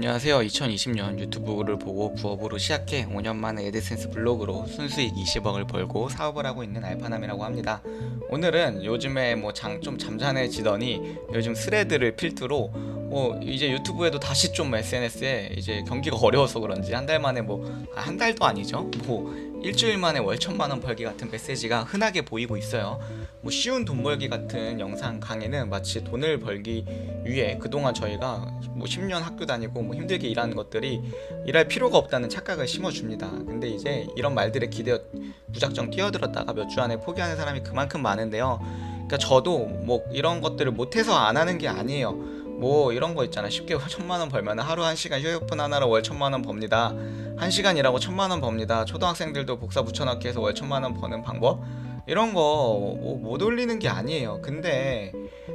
안녕하세요. 2020년 유튜브를 보고 부업으로 시작해 5년 만에 애드센스 블로그로 순수익 20억을 벌고 사업을 하고 있는 알파남이라고 합니다. 오늘은 요즘에 뭐 장 좀 잠잠해지더니 요즘 스레드를 필두로 뭐 이제 유튜브에도 다시 좀 SNS에 이제 경기가 어려워서 그런지 한 달 만에 뭐 한 달도 아니죠. 뭐 일주일 만에 월 천만 원 벌기 같은 메시지가 흔하게 보이고 있어요. 뭐 쉬운 돈 벌기 같은 영상 강의는 마치 돈을 벌기 위해 그동안 저희가 뭐 10년 학교 다니고 뭐 힘들게 일하는 것들이 일할 필요가 없다는 착각을 심어줍니다. 근데 이제 이런 말들에 기대어 무작정 뛰어들었다가 몇 주 안에 포기하는 사람이 그만큼 많은데요. 그러니까 저도 뭐 이런 것들을 못해서 안 하는 게 아니에요. 뭐 이런 거 있잖아. 쉽게 천만 원 벌면 하루 한 시간 휴대폰 하나로 월 천만 원 법니다. 한 시간 일하고 천만 원 법니다. 초등학생들도 복사 붙여넣기 해서 월 천만 원 버는 방법 이런 거 못 올리는 게 아니에요. 근데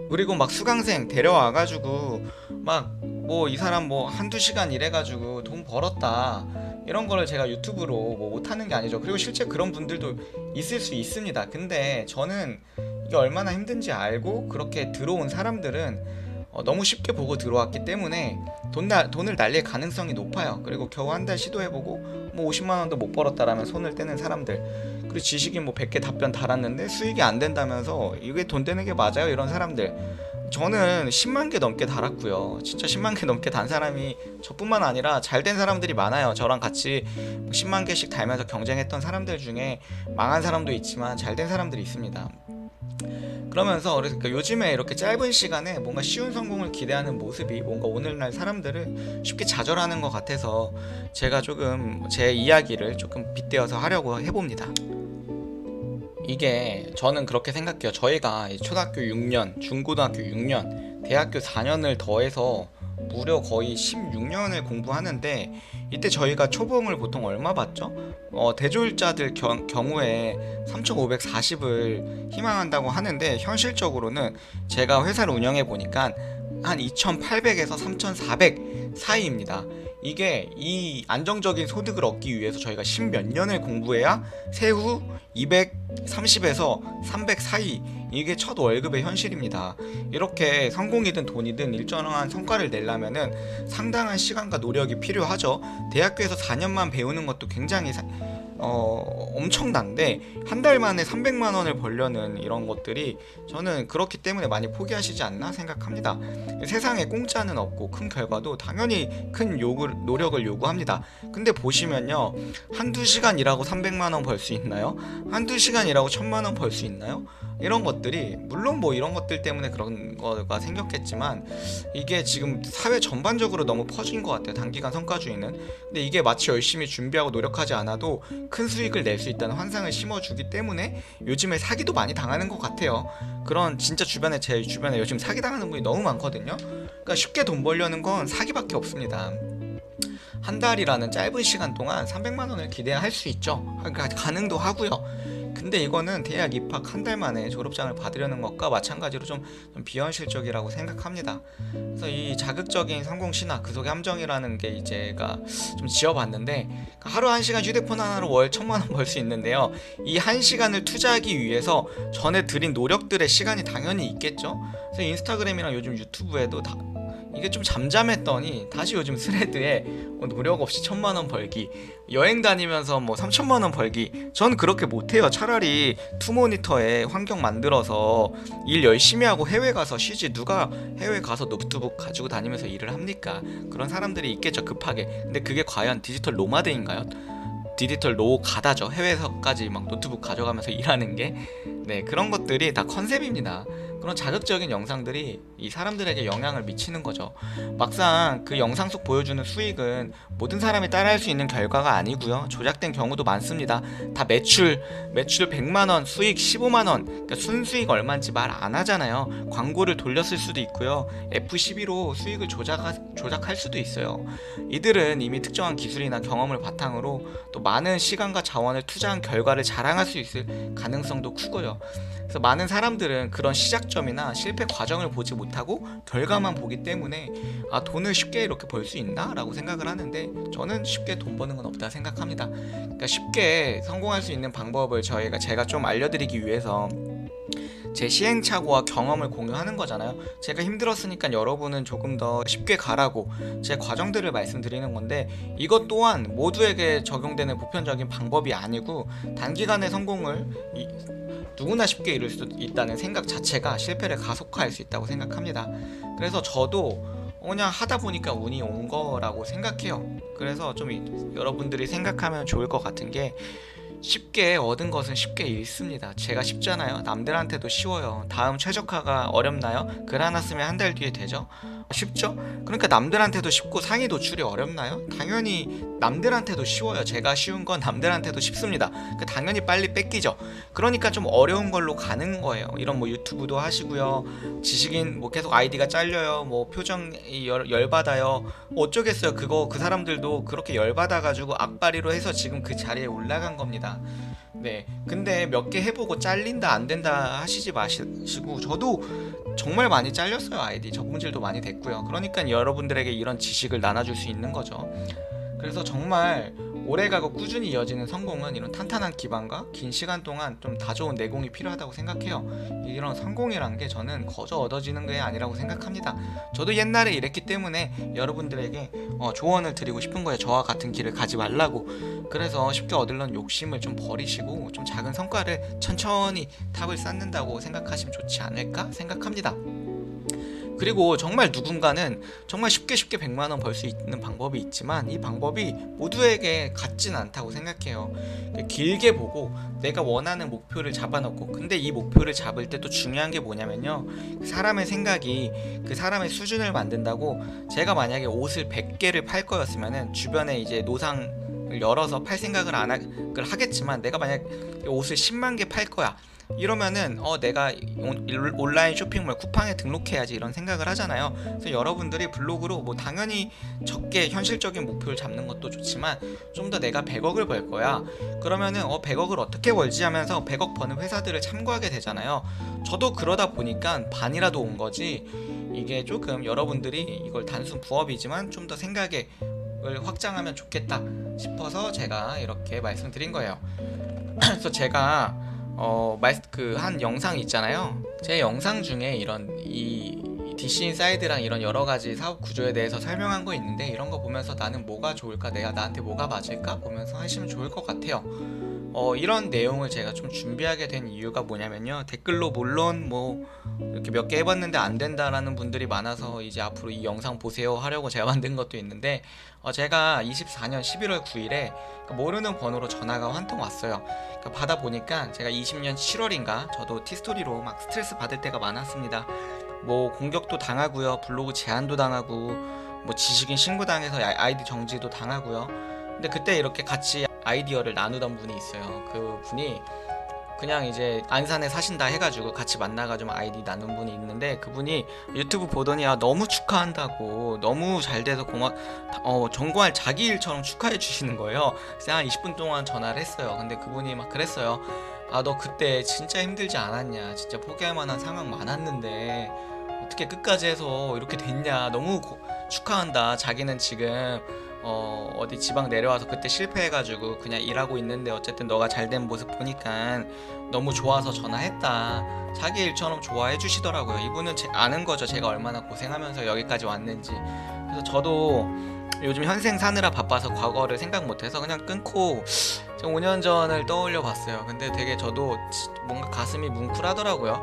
그리고 막 수강생 데려와 가지고 막 뭐 이 사람 뭐 한두 시간 일해 가지고 돈 벌었다 이런 거를 제가 유튜브로 뭐 못하는 게 아니죠. 그리고 실제 그런 분들도 있을 수 있습니다. 근데 저는 이게 얼마나 힘든지 알고 그렇게 들어온 사람들은 어, 너무 쉽게 보고 들어왔기 때문에 돈 나, 돈을 날릴 가능성이 높아요. 그리고 겨우 한 달 시도해보고 뭐 50만 원도 못 벌었다라면 손을 떼는 사람들. 그리고 지식이 뭐 100개 답변 달았는데 수익이 안 된다면서 이게 돈 되는 게 맞아요? 이런 사람들. 저는 10만 개 넘게 달았고요. 진짜 10만 개 넘게 단 사람이 저뿐만 아니라 잘 된 사람들이 많아요. 저랑 같이 10만 개씩 달면서 경쟁했던 사람들 중에 망한 사람도 있지만 잘 된 사람들이 있습니다 그러면서 그러니까 요즘에 이렇게 짧은 시간에 뭔가 쉬운 성공을 기대하는 모습이 뭔가 오늘날 사람들을 쉽게 좌절하는 것 같아서 제가 조금 제 이야기를 조금 빗대어서 하려고 해봅니다. 이게 저는 그렇게 생각해요. 저희가 이 초등학교 6년, 중고등학교 6년, 대학교 4년을 더해서 무려 거의 16년을 공부하는데 이때 저희가 초봉을 보통 얼마 받죠? 어, 대졸자들 경, 경우에 3,540을 희망한다고 하는데 현실적으로는 제가 회사를 운영해 보니까 한 2,800에서 3,400 사이입니다. 이게 이 안정적인 소득을 얻기 위해서 저희가 10몇 년을 공부해야 세후 230에서 300 사이 이게 첫 월급의 현실입니다. 이렇게 성공이든 돈이든 일정한 성과를 내려면은 상당한 시간과 노력이 필요하죠. 대학교에서 4년만 배우는 것도 굉장히 사- 어, 엄청난데 한 달 만에 300만 원을 벌려는 이런 것들이 저는 그렇기 때문에 많이 포기하시지 않나 생각합니다. 세상에 공짜는 없고 큰 결과도 당연히 큰 요구, 노력을 요구합니다. 근데 보시면요. 한두 시간 일하고 300만 원 벌 수 있나요? 한두 시간 일하고 1000만 원 벌 수 있나요? 이런 것들이 물론 뭐 이런 것들 때문에 그런 거가 생겼겠지만 이게 지금 사회 전반적으로 너무 퍼진 것 같아요. 단기간 성과주의는. 근데 이게 마치 열심히 준비하고 노력하지 않아도 큰 수익을 낼 수 있다는 환상을 심어주기 때문에 요즘에 사기도 많이 당하는 것 같아요. 그런 진짜 주변에 제 주변에 요즘 사기 당하는 분이 너무 많거든요. 그러니까 쉽게 돈 벌려는 건 사기밖에 없습니다. 한 달이라는 짧은 시간 동안 300만 원을 기대할 수 있죠. 그러니까 가능도 하고요. 근데 이거는 대학 입학 한 달 만에 졸업장을 받으려는 것과 마찬가지로 좀, 좀 비현실적이라고 생각합니다. 그래서 이 자극적인 성공 신화 그 속의 함정이라는 게 이제가 좀 지어봤는데 하루 한 시간 휴대폰 하나로 월 천만 원 벌 수 있는데요. 이 한 시간을 투자하기 위해서 전에 들인 노력들의 시간이 당연히 있겠죠. 그래서 인스타그램이랑 요즘 유튜브에도 다 이게 좀 잠잠했더니 다시 요즘 스레드에 뭐 노력 없이 천만 원 벌기 여행 다니면서 뭐 삼천만 원 벌기. 전 그렇게 못해요. 차라리 투모니터에 환경 만들어서 일 열심히 하고 해외 가서 쉬지. 누가 해외 가서 노트북 가지고 다니면서 일을 합니까? 그런 사람들이 있겠죠 급하게. 근데 그게 과연 디지털 노마드인가요? 디지털 노가다죠. 해외에서까지 막 노트북 가져가면서 일하는 게. 네 그런 것들이 다 컨셉입니다 그런 자극적인 영상들이 이 사람들에게 영향을 미치는 거죠. 막상 그 영상 속 보여주는 수익은 모든 사람이 따라할 수 있는 결과가 아니고요. 조작된 경우도 많습니다. 다 매출 매출 100만 원, 수익 15만 원. 그러니까 순수익 얼마인지 말 안 하잖아요. 광고를 돌렸을 수도 있고요. F12로 수익을 조작 조작할 수도 있어요. 이들은 이미 특정한 기술이나 경험을 바탕으로 또 많은 시간과 자원을 투자한 결과를 자랑할 수 있을 가능성도 크고요. 그래서 많은 사람들은 그런 시작 점이나 실패 과정을 보지 못하고 결과만 보기 때문에 아 돈을 쉽게 이렇게 벌 수 있나라고 생각을 하는데 저는 쉽게 돈 버는 건 없다 생각합니다. 그러니까 쉽게 성공할 수 있는 방법을 저희가 제가 좀 알려드리기 위해서 제 시행착오와 경험을 공유하는 거잖아요. 제가 힘들었으니까 여러분은 조금 더 쉽게 가라고 제 과정들을 말씀드리는 건데 이것 또한 모두에게 적용되는 보편적인 방법이 아니고 단기간에 성공을 이- 누구나 쉽게 이룰 수 있다는 생각 자체가 실패를 가속화할 수 있다고 생각합니다. 그래서 저도 그냥 하다 보니까 운이 온 거라고 생각해요. 그래서 좀 이- 여러분들이 생각하면 좋을 것 같은 게 쉽게 얻은 것은 쉽게 잃습니다. 제가 쉽잖아요. 남들한테도 쉬워요. 다음 최적화가 어렵나요? 글 하나 쓰면 한 달 뒤에 되죠? 쉽죠? 그러니까 남들한테도 쉽고 상위 노출이 어렵나요? 당연히 남들한테도 쉬워요. 제가 쉬운 건 남들한테도 쉽습니다. 그 당연히 빨리 뺏기죠. 그러니까 좀 어려운 걸로 가는 거예요. 이런 뭐 유튜브도 하시고요. 지식인 뭐 계속 아이디가 잘려요. 뭐 표정이 열, 열받아요. 어쩌겠어요. 그거 그 사람들도 그렇게 열받아 가지고 악바리로 해서 지금 그 자리에 올라간 겁니다. 네. 근데 몇 개 해보고 잘린다 안 된다 하시지 마시고 저도 정말 많이 잘렸어요 아이디 적문질도 많이 됐고요. 그러니까 여러분들에게 이런 지식을 나눠줄 수 있는 거죠. 그래서 정말 오래가고 꾸준히 이어지는 성공은 이런 탄탄한 기반과 긴 시간 동안 좀다 좋은 내공이 필요하다고 생각해요. 이런 성공이란 게 저는 거저 얻어지는 게 아니라고 생각합니다. 저도 옛날에 이랬기 때문에 여러분들에게 어, 조언을 드리고 싶은 거예요. 저와 같은 길을 가지 말라고. 그래서 쉽게 얻으려는 욕심을 좀 버리시고 좀 작은 성과를 천천히 탑을 쌓는다고 생각하시면 좋지 않을까 생각합니다. 그리고 정말 누군가는 정말 쉽게 쉽게 100만 원 벌 수 있는 방법이 있지만 이 방법이 모두에게 같진 않다고 생각해요. 길게 보고 내가 원하는 목표를 잡아놓고 근데 이 목표를 잡을 때 또 중요한 게 뭐냐면요. 그 사람의 생각이 그 사람의 수준을 만든다고 제가 만약에 옷을 100개를 팔 거였으면은 주변에 이제 노상을 열어서 팔 생각을 안 하, 를 하겠지만 내가 만약 옷을 10만 개 팔 거야. 이러면은 어 내가 온라인 쇼핑몰 쿠팡에 등록해야지 이런 생각을 하잖아요. 그래서 여러분들이 블로그로 뭐 당연히 적게 현실적인 목표를 잡는 것도 좋지만 좀 더 내가 100억을 벌 거야. 그러면은 어 100억을 어떻게 벌지 하면서 100억 버는 회사들을 참고하게 되잖아요. 저도 그러다 보니까 반이라도 온 거지. 이게 조금 여러분들이 이걸 단순 부업이지만 좀 더 생각 을 확장하면 좋겠다 싶어서 제가 이렇게 말씀드린 거예요. 그래서 제가 어, 그한 영상 있잖아요. 제 영상 중에 이런 이 DC 인사이드랑 이런 여러 가지 사업 구조에 대해서 설명한 거 있는데 이런 거 보면서 나는 뭐가 좋을까, 내가 나한테 뭐가 맞을까 보면서 하시면 좋을 것 같아요. 어, 이런 내용을 제가 좀 준비하게 된 이유가 뭐냐면요. 댓글로 물론 뭐 이렇게 몇 개 해봤는데 안 된다라는 분들이 많아서 이제 앞으로 이 영상 보세요 하려고 제가 만든 것도 있는데 어, 제가 24년 11월 9일에 모르는 번호로 전화가 한 통 왔어요. 그러니까 받아 보니까 제가 20년 7월인가 저도 티스토리로 막 스트레스 받을 때가 많았습니다. 뭐 공격도 당하고요, 블로그 제한도 당하고, 뭐 지식인 신고 당해서 아- 아이디 정지도 당하고요. 근데 그때 이렇게 같이 아이디어를 나누던 분이 있어요. 그 분이 그냥 이제 안산에 사신다 해가지고 같이 만나가지고 아이디 나눈 분이 있는데 그분이 유튜브 보더니 아 너무 축하한다고 너무 잘 돼서 고마 어 정말 자기 일처럼 축하해 주시는 거예요. 그래서 한 20분 동안 전화를 했어요. 근데 그분이 막 그랬어요. 아 너 그때 진짜 힘들지 않았냐? 진짜 포기할 만한 상황 많았는데 어떻게 끝까지 해서 이렇게 됐냐? 너무 고- 축하한다. 자기는 지금 어 어디 지방 내려와서 그때 실패해가지고 그냥 일하고 있는데 어쨌든 너가 잘 된 모습 보니까 너무 좋아서 전화했다. 자기 일처럼 좋아해 주시더라고요. 이분은 제, 아는 거죠. 제가 얼마나 고생하면서 여기까지 왔는지. 그래서 저도 요즘 현생 사느라 바빠서 과거를 생각 못해서 그냥 끊고 제가 5년 전을 떠올려 봤어요. 근데 되게 저도 지- 뭔가 가슴이 뭉클하더라고요.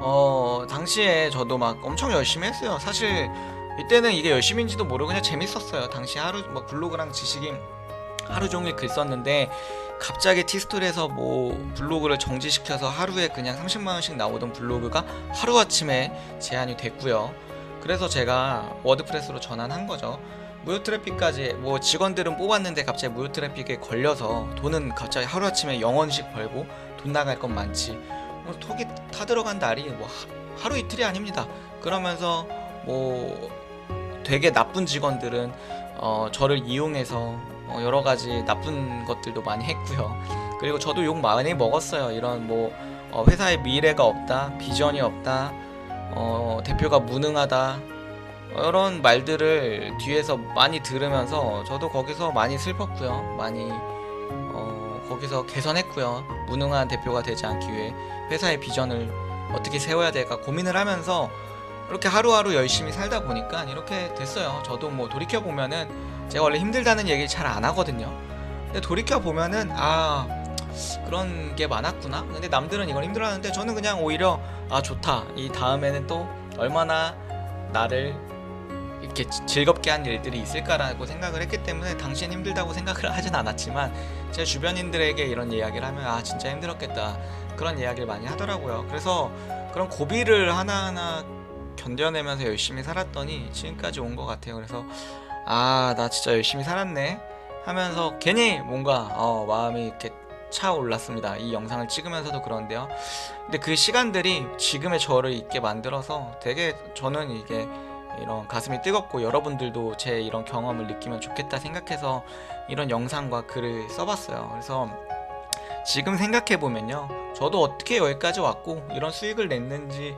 어, 당시에 저도 막 엄청 열심히 했어요. 사실 이때는 이게 열심인지도 모르고 그냥 재밌었어요. 당시 하루 뭐 블로그랑 지식인 하루 종일 글 썼는데 갑자기 티스토리에서 뭐 블로그를 정지시켜서 하루에 그냥 30만 원씩 나오던 블로그가 하루 아침에 제한이 됐고요. 그래서 제가 워드프레스로 전환한 거죠. 무료 트래픽까지 뭐 직원들은 뽑았는데 갑자기 무료 트래픽에 걸려서 돈은 갑자기 하루 아침에 0원씩 벌고 돈 나갈 건 많지. 뭐 톡이 타 들어간 날이 뭐 하- 하루 이틀이 아닙니다. 그러면서 뭐 되게 나쁜 직원들은 어, 저를 이용해서 어, 여러 가지 나쁜 것들도 많이 했고요. 그리고 저도 욕 많이 먹었어요. 이런 뭐 어, 회사에 미래가 없다, 비전이 없다, 어, 대표가 무능하다 이런 말들을 뒤에서 많이 들으면서 저도 거기서 많이 슬펐고요. 많이 어, 거기서 개선했고요. 무능한 대표가 되지 않기 위해 회사의 비전을 어떻게 세워야 될까 고민을 하면서 이렇게 하루하루 열심히 살다 보니까 이렇게 됐어요. 저도 뭐 돌이켜 보면은 제가 원래 힘들다는 얘기를 잘 안 하거든요. 근데 돌이켜 보면은 아 그런 게 많았구나. 근데 남들은 이걸 힘들어하는데 저는 그냥 오히려 아 좋다. 이 다음에는 또 얼마나 나를 이렇게 지- 즐겁게 한 일들이 있을까라고 생각을 했기 때문에 당신 힘들다고 생각을 하진 않았지만 제 주변인들에게 이런 이야기를 하면 아 진짜 힘들었겠다 그런 이야기를 많이 하더라고요. 그래서 그런 고비를 하나하나 견뎌내면서 열심히 살았더니 지금까지 온 것 같아요. 그래서 아 나 진짜 열심히 살았네 하면서 괜히 뭔가 어, 마음이 이렇게 차올랐습니다. 이 영상을 찍으면서도 그런데요. 근데 그 시간들이 지금의 저를 있게 만들어서 되게 저는 이게 이런 가슴이 뜨겁고 여러분들도 제 이런 경험을 느끼면 좋겠다 생각해서 이런 영상과 글을 써봤어요. 그래서 지금 생각해 보면요, 저도 어떻게 여기까지 왔고 이런 수익을 냈는지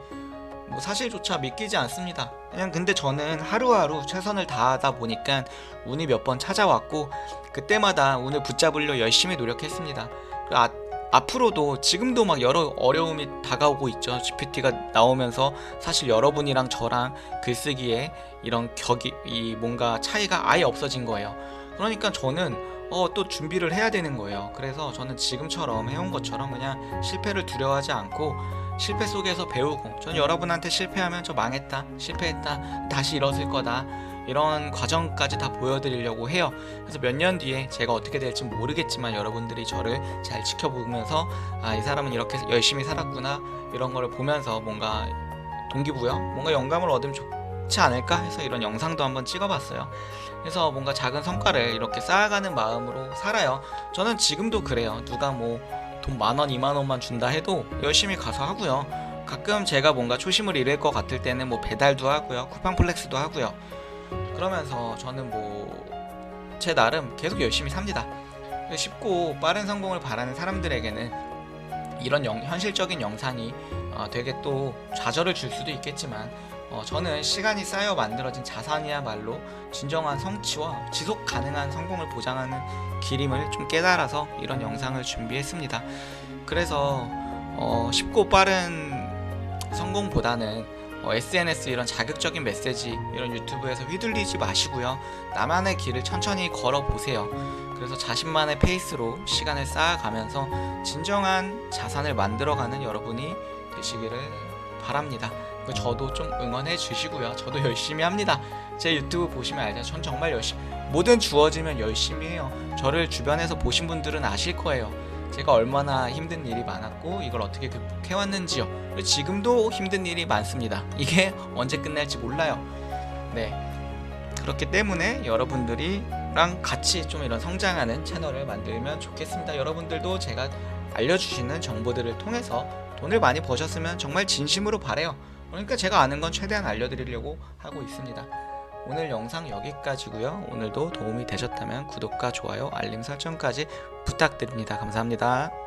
뭐 사실조차 믿기지 않습니다. 그냥 근데 저는 하루하루 최선을 다하다 보니까 운이 몇 번 찾아왔고 그때마다 운을 붙잡으려 열심히 노력했습니다. 그 아, 앞으로도 지금도 막 여러 어려움이 다가오고 있죠. GPT가 나오면서 사실 여러분이랑 저랑 글쓰기에 이런 격이 이 뭔가 차이가 아예 없어진 거예요. 그러니까 저는 어, 또 준비를 해야 되는 거예요. 그래서 저는 지금처럼 해온 것처럼 그냥 실패를 두려워하지 않고 실패 속에서 배우고 전 여러분한테 실패하면 저 망했다 실패했다 다시 일어설 거다. 이런 과정까지 다 보여드리려고 해요. 그래서 몇 년 뒤에 제가 어떻게 될지 모르겠지만 여러분들이 저를 잘 지켜보면서 아 이 사람은 이렇게 열심히 살았구나. 이런 거를 보면서 뭔가 동기부여 뭔가 영감을 얻으면 좋지 않을까 해서 이런 영상도 한번 찍어봤어요. 그래서 뭔가 작은 성과를 이렇게 쌓아가는 마음으로 살아요. 저는 지금도 그래요. 누가 뭐 돈 만원, 이만원만 준다 해도 열심히 가서 하고요. 가끔 제가 뭔가 초심을 잃을 것 같을 때는 뭐 배달도 하고요. 쿠팡 플렉스도 하고요. 그러면서 저는 뭐 제 나름 계속 열심히 삽니다. 쉽고 빠른 성공을 바라는 사람들에게는 이런 영- 현실적인 영상이 어, 되게 또 좌절을 줄 수도 있겠지만 어, 저는 시간이 쌓여 만들어진 자산이야말로 진정한 성취와 지속 가능한 성공을 보장하는 길임을 좀 깨달아서 이런 영상을 준비했습니다. 그래서 어, 쉽고 빠른 성공보다는 어, SNS 이런 자극적인 메시지 이런 유튜브에서 휘둘리지 마시고요. 나만의 길을 천천히 걸어 보세요. 그래서 자신만의 페이스로 시간을 쌓아가면서 진정한 자산을 만들어가는 여러분이 되시기를 바랍니다. 그 저도 좀 응원해 주시고요. 저도 열심히 합니다. 제 유튜브 보시면 알죠. 전 정말 열심히 뭐든 주어지면 열심히 해요. 저를 주변에서 보신 분들은 아실 거예요. 제가 얼마나 힘든 일이 많았고 이걸 어떻게 극복해 왔는지요. 지금도 힘든 일이 많습니다. 이게 언제 끝날지 몰라요. 네. 그렇기 때문에 여러분들이랑 같이 좀 이런 성장하는 채널을 만들면 좋겠습니다. 여러분들도 제가 알려주시는 정보들을 통해서 돈을 많이 버셨으면 정말 진심으로 바래요. 그러니까 제가 아는 건 최대한 알려드리려고 하고 있습니다. 오늘 영상 여기까지고요. 오늘도 도움이 되셨다면 구독과 좋아요, 알림 설정까지 부탁드립니다. 감사합니다.